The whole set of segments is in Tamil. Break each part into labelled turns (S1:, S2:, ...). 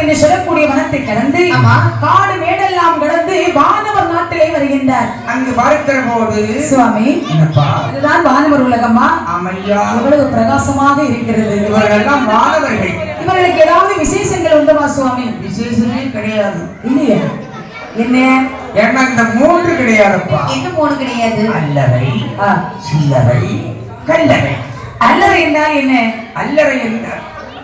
S1: என்று சொல்லக்கூடிய வனத்தை கடந்து. காடு மேடெல்லாம் கடந்து வானவர் நாட்டிலே வருகின்றார்.
S2: அங்கு பார்க்கிற போது
S1: சுவாமி இதுதான் வானவர் உலகமா எவ்வளவு பிரகாசமாக இருக்கிறது.
S2: இவர்களெல்லாம் மாணவர்கள்
S1: இவர்களுக்கு ஏதாவது விசேஷங்கள் உண்டுமா சுவாமி?
S2: விசேஷமே கிடையாது.
S1: இல்லையா. என்ன?
S2: ஏன்னா இந்த மூன்று கிடையாதுப்பா.
S3: என்ன மூணு கிடையாது.
S2: அல்லறை சில்லறை கல்லறை.
S1: அல்லறை என்றால் என்ன?
S2: அல்லறை என்ன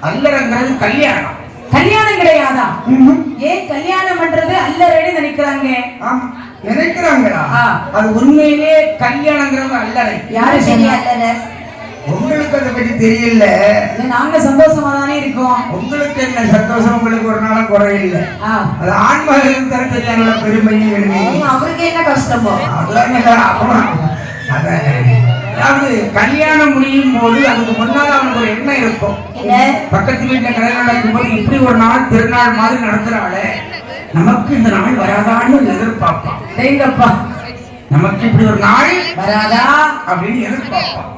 S2: அல்லறைங்கிறது கல்யாணம்.
S1: கல்யாணம் கிடையாதா? ஏன் கல்யாணம் பண்றது அல்லறைன்னு நினைக்கிறாங்க?
S2: நினைக்கிறாங்களா. அது உண்மையிலே கல்யாணங்கிறது அல்லறை.
S1: யாரு சொன்னா?
S3: அல்லற?
S2: உங்களுக்கு அதை பத்தி தெரியல.
S1: இல்ல, நாங்க சந்தோஷமா தானே இருக்கோம்.
S2: உங்களுக்கு என்ன சந்தோஷம்? உங்களுக்கு ஒரு நாளும் குறையில்லை. அது ஆண்மகளுக்கு தர தெரியாத பெருமையை எழுதி
S3: அவருக்கு என்ன கஷ்டமோ?
S2: அதெல்லாம் இல்ல, அப்புறம். அத- அதாவது கல்யாணம் முடியும் போது அதுக்கு முன்னால அவனுக்கு ஒரு எண்ணம் இருக்கும். பக்கத்து வீட்டுல கல்யாணம் நடக்கும்போது இப்படி ஒரு நாள் திருநாள் மாதிரி நடத்துறாளே. நமக்கு இந்த நாள் வராதான்னு எதிர்பார்ப்பான்.
S1: டேங்கப்பா
S2: நமக்கு இப்படி ஒரு நாள்
S1: வராதா?
S2: அப்படின்னு எதிர்பார்ப்பான்.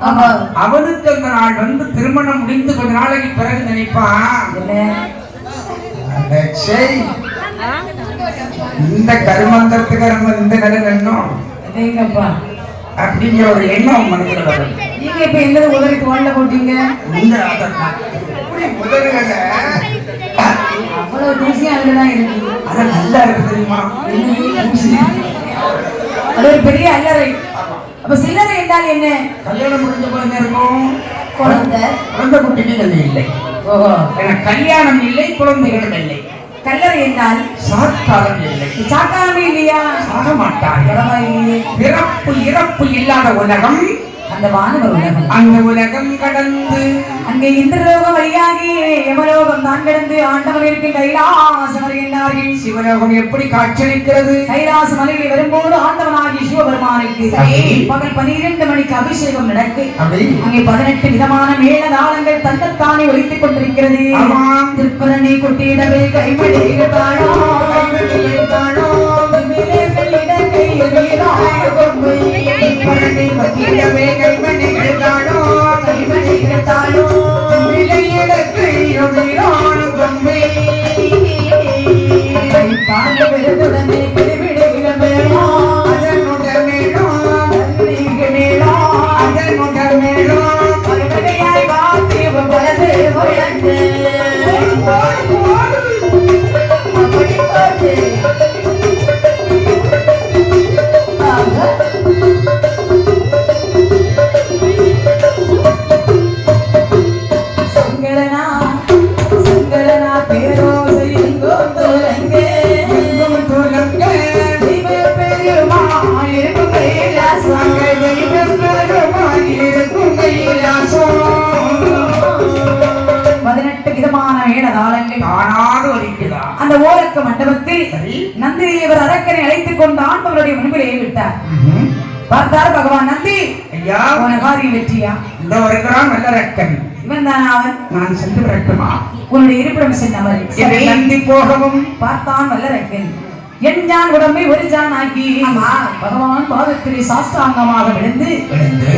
S2: அவனுக்கு அந்த நாள் வந்து திருமணம் முடிந்து கொஞ்ச நாளைக்கு பிறகு நினைப்பான். சரி இந்த கருமந்தரத்துக்கு நம்ம இந்த நிலை நின்னோம் அப்படிங்கிற ஒரு எண்ணம் மனதில் வரும்.
S1: நீங்க இப்ப என்னது உதவி தோல்ல போட்டீங்க?
S2: இந்த முதல்ல
S1: அவ்வளவு தூசி அதுலதான் இருக்கு.
S2: அது நல்லா இருக்கு தெரியுமா?
S1: அது ஒரு பெரிய அல்லறை. அப்ப சில்லறை என்றால் என்ன?
S2: கல்யாணம் முடிஞ்ச குழந்தை இருக்கும்.
S3: குழந்தை.
S2: குழந்தை குட்டிகள் இல்லை.
S1: ஓஹோ.
S2: கல்யாணம் இல்லை குழந்தைகள் இல்லை.
S1: கல்லறை என்றால்?
S2: சாத்தாரம் இல்லை
S1: சாக்காரமே இல்லையா
S2: சாக பிறப்பு இறப்பு இல்லாத உலகம்.
S1: அந்த வானவர் உலகம்.
S2: அந்த உலகம் கடந்து.
S1: அங்கே இந்திரலோகம் வழியாகி யமலோகம் தான் கிடந்து ஆண்டவர் இருக்கும் கைலாசம் வருகின்றார்கள்
S2: சிவலோகம் எப்படி காட்சியளிக்கிறது?
S1: கைலாச மலையில் வரும்போது ஆண்டவனாகி சிவபெருமானுக்கு. பகல் பனிரெண்டு மணிக்கு அபிஷேகம் நடக்கு. அங்கே பதினெட்டு விதமான மேளதாளங்கள் தன்னைத்தானே ஒலித்துக் கொண்டிருக்கிறது.
S2: ஆமாம்.
S1: திருப்பரணி கொட்டிடவே கொட்டிடவே கைமடிகள் அந்த ஓரக்க மண்டபத்தில்
S2: சரி.
S1: நந்திதேவர் அரக்கனை அழைத்துக் கொண்டு ஆண்டவருடைய முன்பிலேயே விட்டார். பார்த்தார் பகவான் நந்தி.
S2: ஐயா.
S1: உன காரியம் வெற்றியா?
S2: இந்த வருகிறான் நல்ல ரக்கன்.
S1: இவன் தானா அவன்?
S2: நான் சென்று வரட்டுமா
S1: உன்னுடைய இருப்பிடம் சென்றவர்
S2: நம்பி போகவும்.
S1: பார்த்தான் வல்லரக்கன் என் ஜான் உடம்பை ஒரு ஜான் ஆக்கி பகவான் பாதத்திலே சாஷ்டாங்கமாக விழுந்து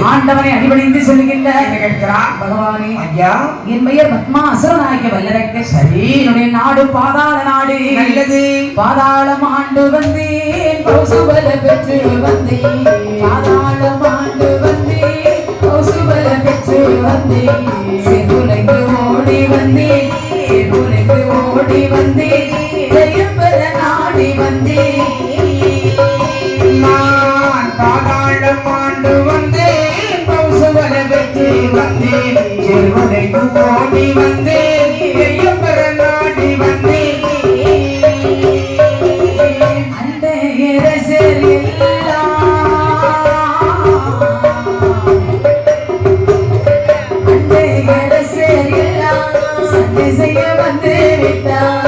S1: ஆண்டவனை அடிபணிந்து சொல்லுகின்ற
S2: என்ன கேட்கிறான்.
S1: பகவானே
S2: ஐயா.
S1: என் பெயர் பத்மா அசுரனாகிய வல்லரக்கன்
S2: சரி.
S1: என்னுடைய நாடு பாதாள நாடு.
S2: நல்லது.
S1: பாதாளம் ஆண்டு வந்தேன். பெற்று வந்தேன். செய்ய வந்து விட்டார்.